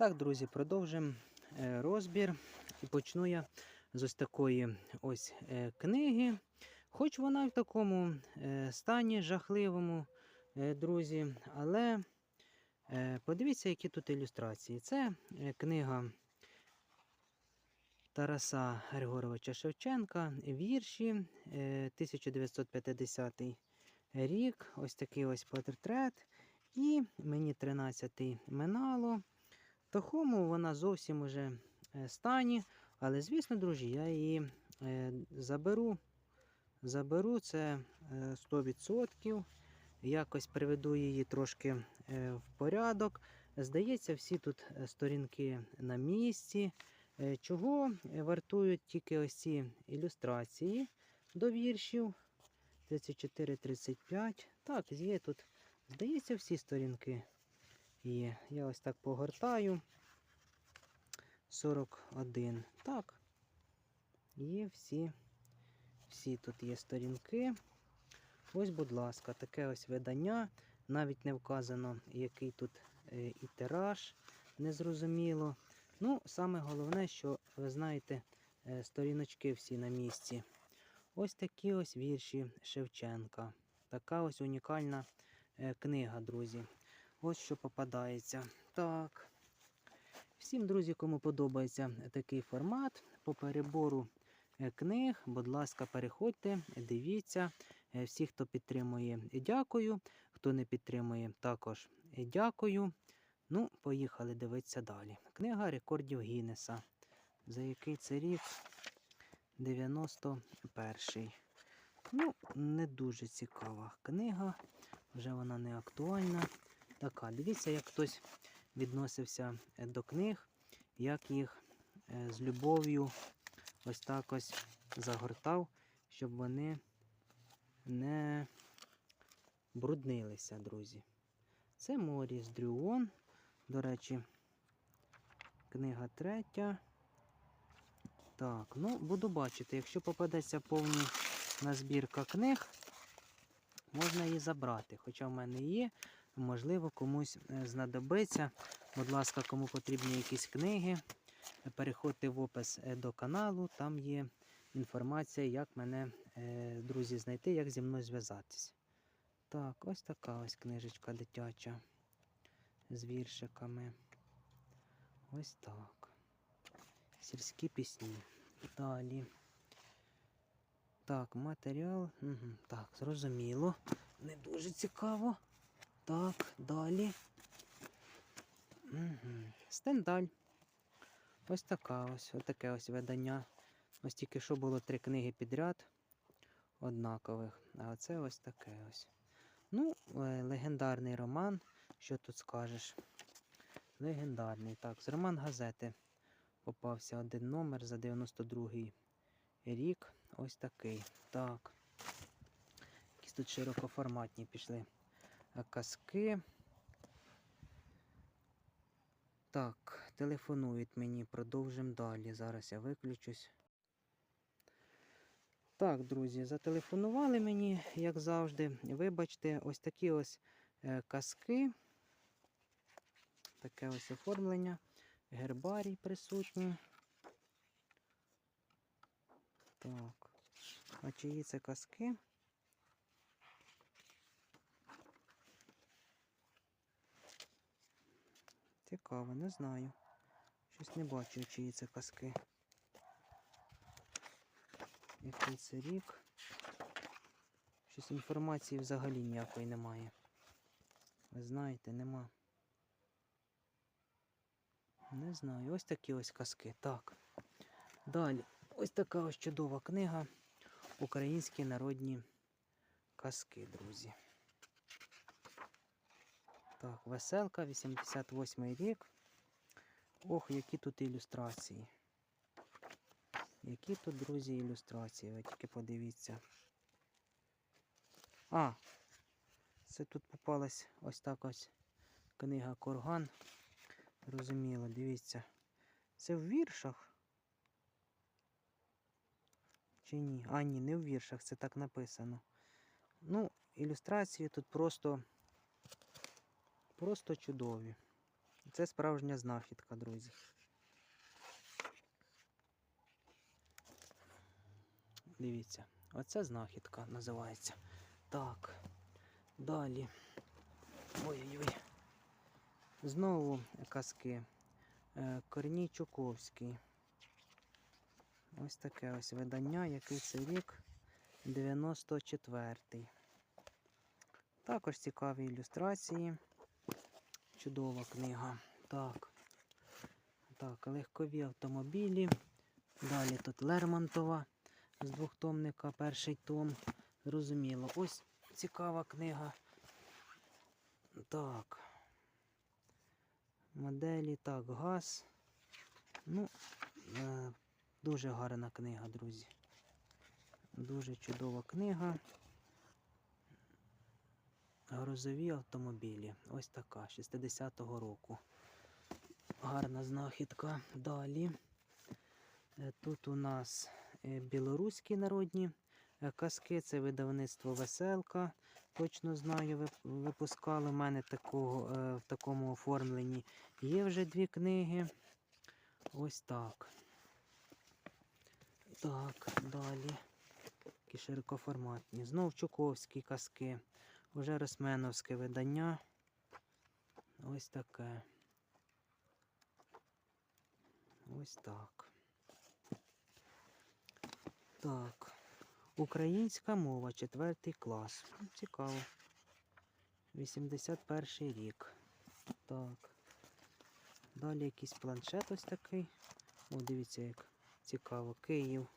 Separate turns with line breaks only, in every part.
Так, друзі, продовжимо е, розбір. І почну я з ось такої ось е, книги. Хоч вона в такому е, стані жахливому, друзі, але подивіться, які тут ілюстрації. Це книга Тараса Григоровича Шевченка, вірші е, 1950 рік. Ось такий ось портрет. І мені 13 минало. Такому вона зовсім уже е, стані. Але, звісно, друзі, я її е, заберу. Заберу це е, 100%. Якось приведу її трошки е, в порядок. Здається, всі тут е, сторінки на місці. Е, Чого е, вартують тільки ось ці ілюстрації до віршів 34-35. Так, є тут, здається, всі сторінки є. Я ось так погортаю. 41. Так. Є всі. Всі тут є сторінки. Ось, будь ласка, таке ось видання. Навіть не вказано, який тут е, і тираж, незрозуміло. Ну, саме головне, що ви знаєте, е, сторіночки всі на місці. Ось такі ось вірші Шевченка. Така ось унікальна е, книга, друзі. Ось що попадається. Так. Всім, друзі, кому подобається такий формат по перебору е, книг, будь ласка, переходьте, дивіться. Е, Всі, хто підтримує, дякую. Хто не підтримує, також дякую. Ну, поїхали дивитися далі. Книга рекордів Гіннеса. За який це рік? 91-й. Ну, не дуже цікава книга. Вже вона не актуальна. Така, дивіться, як хтось відносився е, до книг, як їх е, з любов'ю ось так ось загортав, щоб вони не бруднилися, друзі. Це Моріс Дрюон. До речі, книга третя. Так, ну буду бачити, якщо попадеться повна збірка книг, можна її забрати. Хоча в мене є, можливо, комусь е, знадобиться. Будь ласка, кому потрібні якісь книги, переходьте в опис е, до каналу, там є інформація, як мене, е, друзі, знайти, як зі мною зв'язатись. Так, ось така ось книжечка дитяча з віршиками. Ось так. Сільські пісні. Далі. Так, матеріал. Угу. Так, зрозуміло. Не дуже цікаво. Так, далі. Угу. Стендаль. Ось така ось, ось таке ось видання. Ось тільки що було три книги підряд однакових. А оце ось таке ось. Ну, е, легендарний роман. Що тут скажеш? Легендарний. Так, з роман газети попався один номер за 92-й рік. Ось такий. Так. Якісь тут широкоформатні пішли казки. Так, телефонують мені, продовжимо далі. Зараз я виключусь. Так, друзі, зателефонували мені, як завжди. Вибачте, ось такі ось е, казки. Таке ось оформлення. Гербарій присутній. Так. А чиї це казки? Цікаво, не знаю. Щось не бачу, чиї це казки. Який це рік? Щось інформації взагалі ніякої немає. Ви знаєте, нема. Не знаю, ось такі ось казки. Так. Далі. Ось така ось чудова книга. Українські народні казки, друзі. Так, веселка, 88 рік. Ох, які тут ілюстрації. Які тут, друзі, ілюстрації, ви тільки подивіться. А, це тут попалась ось так ось книга Корган. Розуміло, дивіться. Це в віршах? Чи ні? А, ні, не в віршах, це так написано. Ну, ілюстрації тут просто просто чудові. Це справжня знахідка, друзі. Дивіться, оце знахідка називається. Так. Далі. Ой-ой-ой. Знову казки. Е, Корній Чуковський. Ось таке ось видання, який це рік 94-й. Також цікаві ілюстрації. Чудова книга. Так. Так, легкові автомобілі. Далі тут Лермонтова з двохтомника, перший том. Зрозуміло. Ось цікава книга. Так. Моделі, так, газ. Ну, е, дуже гарна книга, друзі. Дуже чудова книга. Грозові автомобілі. Ось така, 60-го року. Гарна знахідка. Далі. Е, Тут у нас е, білоруські народні е, казки, це видавництво Веселка. Точно знаю, випускали. У мене такого, в такому оформленні є вже дві книги. Ось так. Так, далі. Такі широкоформатні. Знов Чуковські казки. Уже Росменовське видання. Ось таке. Ось так. Так. Українська мова, четвертий клас. Цікаво. 81 рік. Так. Далі якийсь планшет ось такий. О, дивіться, як цікаво. Київ.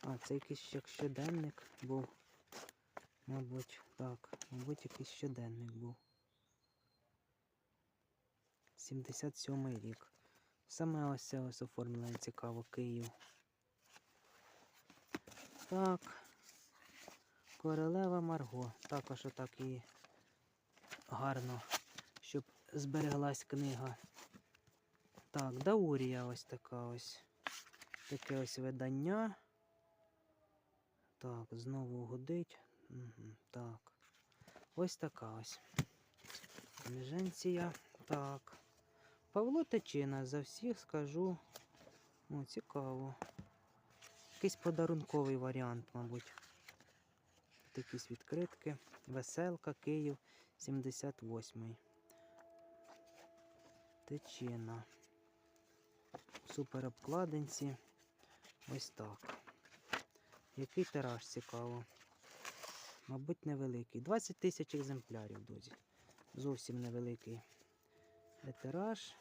А, це якийсь як щоденник був. Мабуть, так. Мабуть, якийсь щоденник був. 77-й рік. Саме ось це ось оформлення цікаво, Київ. Так. Королева Марго. Також отак і гарно, щоб збереглась книга. Так, Даурія ось така ось. Таке ось видання. Так, знову гудить. Так. Ось така ось. Міженція. Так. Павло Тичина, за всіх скажу. О, цікаво. Якийсь подарунковий варіант, мабуть. Тут якісь відкритки. Веселка, Київ, 78-й. Тичина. Супер обкладинці. Ось так. Який тираж цікаво. Мабуть, невеликий. 20 тисяч екземплярів, друзі. Зовсім невеликий тираж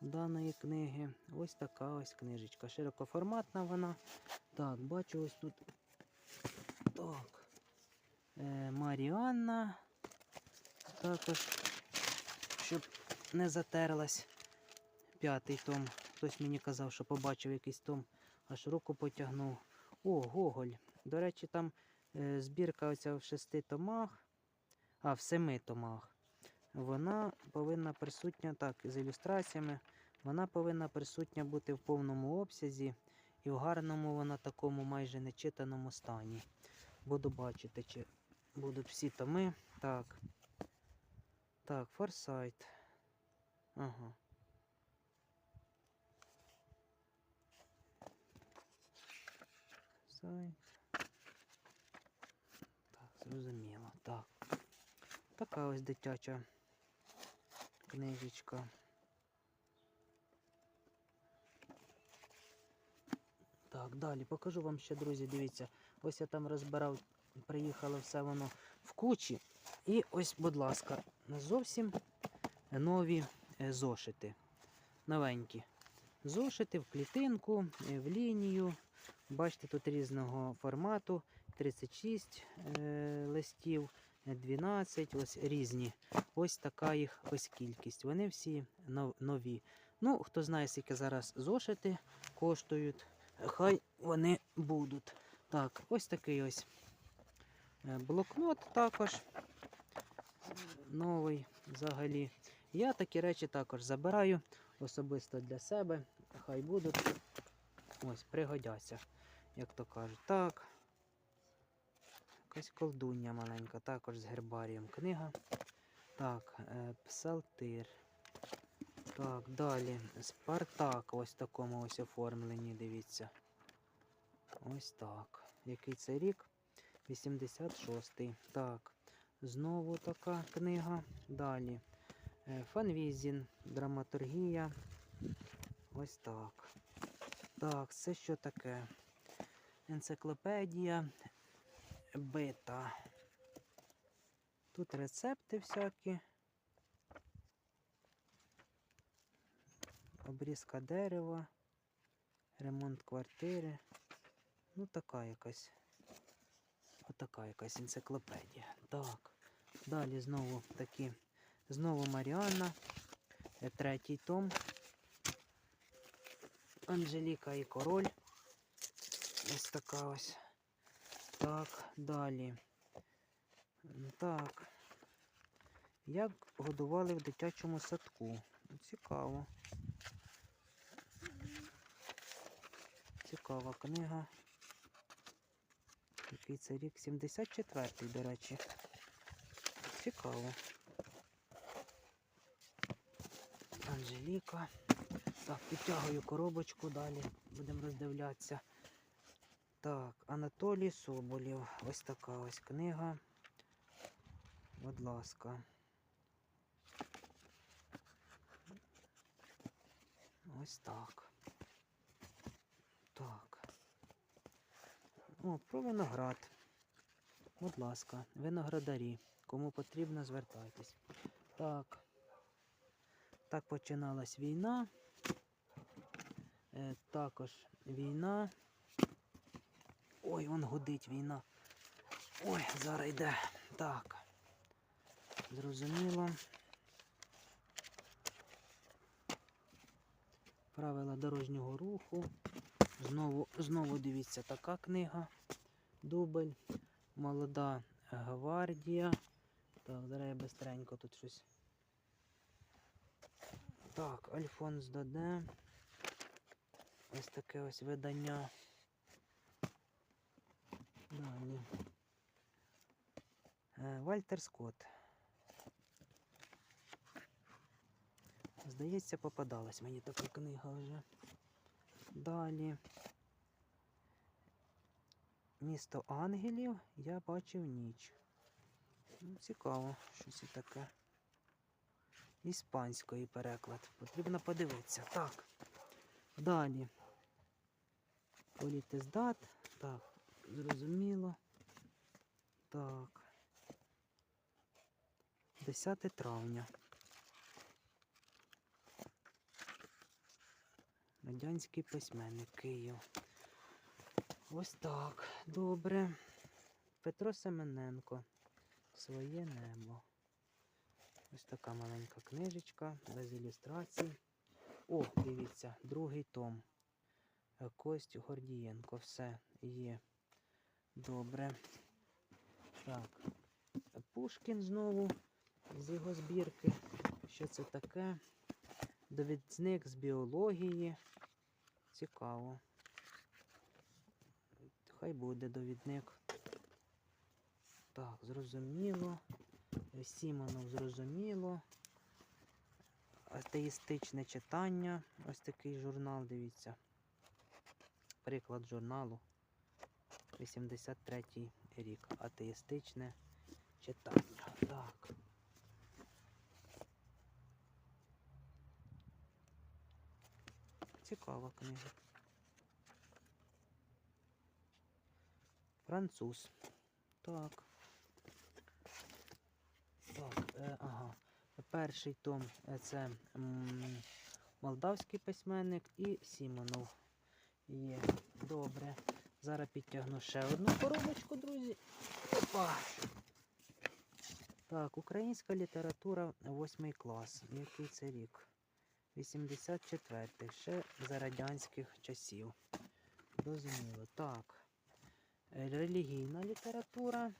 даної книги. Ось така ось книжечка. Широкоформатна вона. Так, бачу ось тут. Так. Е, Маріанна. Також, щоб не затерлась. П'ятий том. Хтось мені казав, що побачив якийсь том, аж руку потягнув. О, Гоголь. До речі, там збірка оця в шести томах, а в семи томах. Вона повинна присутня, так, з ілюстраціями, вона повинна присутня бути в повному обсязі і в гарному вона такому майже нечитаному стані. Буду бачити, чи будуть всі томи. Так. Так, форсайт. Ага. Сайт. Зрозуміло. Так. Така ось дитяча книжечка. Так, далі покажу вам ще, друзі, дивіться. Ось я там розбирав, приїхало все воно в кучі. І ось, будь ласка, зовсім нові е, зошити. Новенькі. Зошити в клітинку, е, в лінію. Бачите, тут різного формату. 36 е, листів, е, 12, ось різні. Ось така їх ось кількість. Вони всі нові. Ну, хто знає, скільки зараз зошити коштують, хай вони будуть. Так, ось такий ось е, блокнот також. Новий взагалі. Я такі речі також забираю особисто для себе. Хай будуть. Ось, пригодяться, як то кажуть. Так. Якась колдуння маленька, також з гербарієм книга. Так, е, псалтир. Так, далі. Спартак ось такому ось оформленні, дивіться. Ось так. Який це рік? 86-й. Так. Знову така книга. Далі. Е, Фанвізін, драматургія. Ось так. Так, це що таке? Енциклопедія бита. Тут рецепти всякі. Обрізка дерева, ремонт квартири. Ну, така якась. Отака якась енциклопедія. Так. Далі знову такі. Знову Маріанна. Е, Третій том. Анжеліка і король. Ось така ось. Так, далі. Так. Як годували в дитячому садку? Цікаво. Цікава книга. Який це рік? 74-й, до речі. Цікаво. Анжеліка. Так, підтягую коробочку далі. Будемо роздивлятися. Так, Анатолій Соболєв. Ось така ось книга. Будь ласка. Ось так. Так. О, про виноград. Будь ласка, виноградарі. Кому потрібно, звертайтесь. Так. Так починалась війна. Е, також війна. Ой, он гудить війна. Ой, зараз йде. Так. Зрозуміло. Правила дорожнього руху. Знову, знову дивіться така книга. Дубль. Молода гвардія. Так, зараз я бистренько тут щось. Так, Альфонс Доде. Ось таке ось видання. Далі. Е, Вальтер Скотт. Здається, попадалась мені така книга вже. Далі. Місто ангелів я бачив ніч. Ну, цікаво, щось і таке. Іспанської переклад. Потрібно подивитися. Так. Далі. Політиздат. Так, зрозуміло. Так. 10 травня. Радянський письменник Київ. Ось так. Добре. Петро Семененко. Своє небо. Ось така маленька книжечка без ілюстрацій. О, дивіться, другий том. Кость Гордієнко. Все є. Добре. Так. Пушкін знову з його збірки. Що це таке? Довідник з біології. Цікаво. Хай буде довідник. Так, зрозуміло. Сімонов зрозуміло. Атеїстичне читання. Ось такий журнал, дивіться. Приклад журналу. 83 рік. Атеїстичне читання. Так. Цікава книга. Француз. Так. Так, е, ага. Перший том е, це молдавський письменник і Сімонов. Є. Добре. Зараз підтягну ще одну коробочку, друзі. Опа! Так, українська література 8 клас. Який це рік? 84-й. Ще за радянських часів. Розуміло. Так. Релігійна література.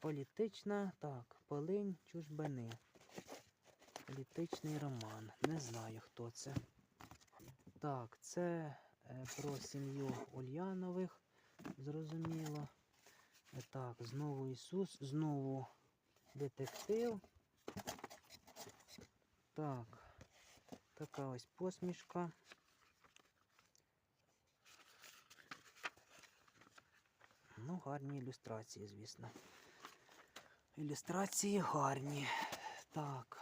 Політична, так, полинь чужбини. Політичний роман. Не знаю, хто це. Так, це про сім'ю Ульянових. Зрозуміло. Е, Так, знову Ісус, знову детектив. Так, така ось посмішка. Ну, гарні ілюстрації, звісно. Ілюстрації гарні. Так.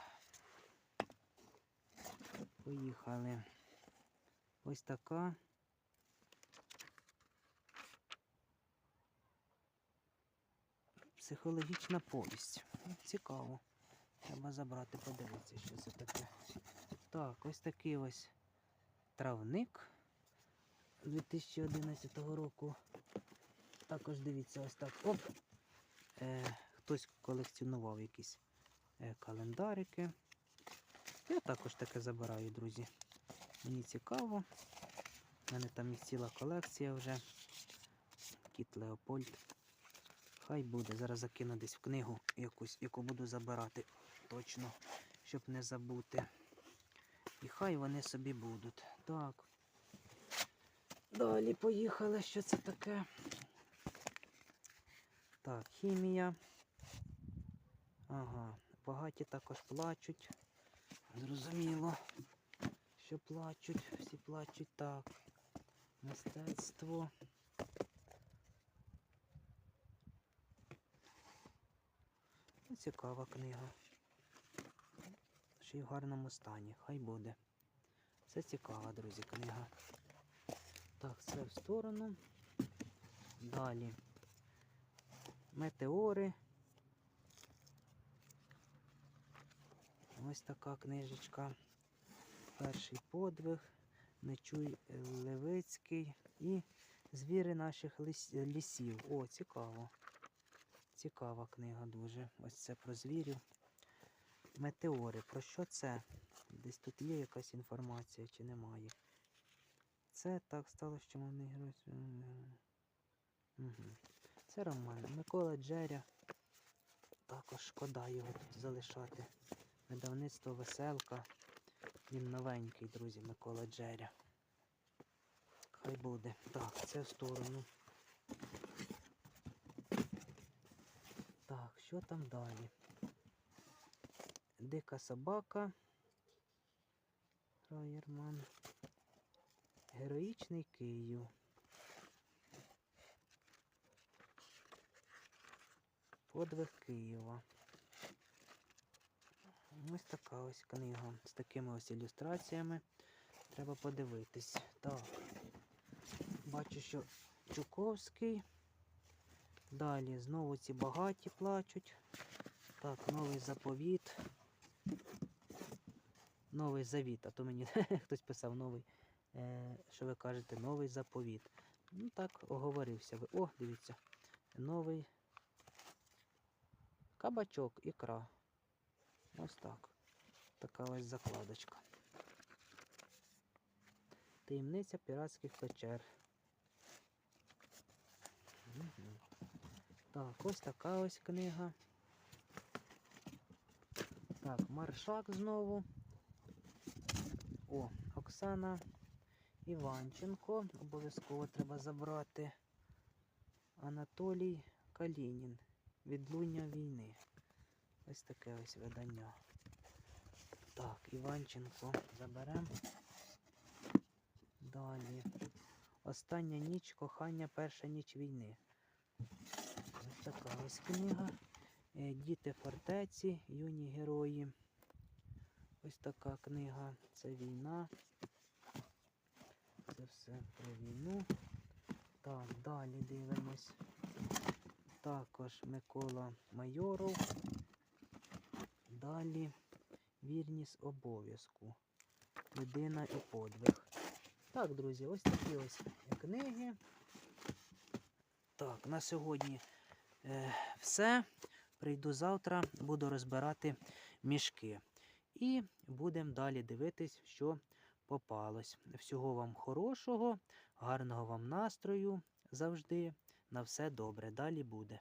Поїхали. Ось така. Психологічна повість. Ну, Цікаво. Треба забрати, подивитися, що це таке. Так, ось такий ось травник 2011 року. Також дивіться, ось так. Оп! Е, хтось колекціонував якісь е, календарики. Я також таке забираю, друзі. Мені цікаво. У мене там є ціла колекція вже. Кіт Леопольд. Хай буде. Зараз закину десь в книгу якусь, яку буду забирати точно, щоб не забути. І хай вони собі будуть. Так. Далі поїхали. Що це таке? Так, хімія. Ага, багаті також плачуть. Зрозуміло, що плачуть, всі плачуть так. Мистецтво. Цікава книга. Ще й в гарному стані. Хай буде. Це цікава, друзі, книга. Так, це в сторону. Далі. Метеори. Ось така книжечка. Перший подвиг. Нечуй Левицький і звіри наших лісів. О, цікаво. Цікава книга дуже. Ось це про звірів. Метеори. Про що це? Десь тут є якась інформація чи немає. Це так стало, що вони герой. Угу. Це роман. Микола Джеря. Також шкода його тут залишати. Видавництво веселка. Він новенький, друзі, Микола Джеря. Хай буде. Так, це в сторону. Так, що там далі? Дика собака. Райерман. Героїчний Київ. Подвиг Києва. Ось така ось книга з такими ось ілюстраціями. Треба подивитись. Так. Бачу, що Чуковський. Далі знову ці багаті плачуть. Так, новий заповіт. Новий завіт, а то мені хтось писав новий, е, що ви кажете, новий заповіт. Ну так, оговорився ви. О, дивіться. Новий кабачок, ікра. Ось так. Така ось закладочка. Таємниця піратських печер. Мгм. Так, ось така ось книга. Так, маршак знову. О, Оксана Іванченко. Обов'язково треба забрати. Анатолій Калінін. Відлуння війни. Ось таке ось видання. Так, Іванченко заберемо. Далі. Остання ніч кохання, перша ніч війни. Така ось книга. Е, Діти фортеці, юні герої. Ось така книга. Це війна. Це все про війну. Так, далі дивимось. Також Микола Майоров. Далі вірність обов'язку. Людина і подвиг. Так, друзі, ось такі ось книги. Так, на сьогодні все. Прийду завтра, буду розбирати мішки. І будемо далі дивитись, що попалось. Всього вам хорошого, гарного вам настрою завжди. На все добре. Далі буде.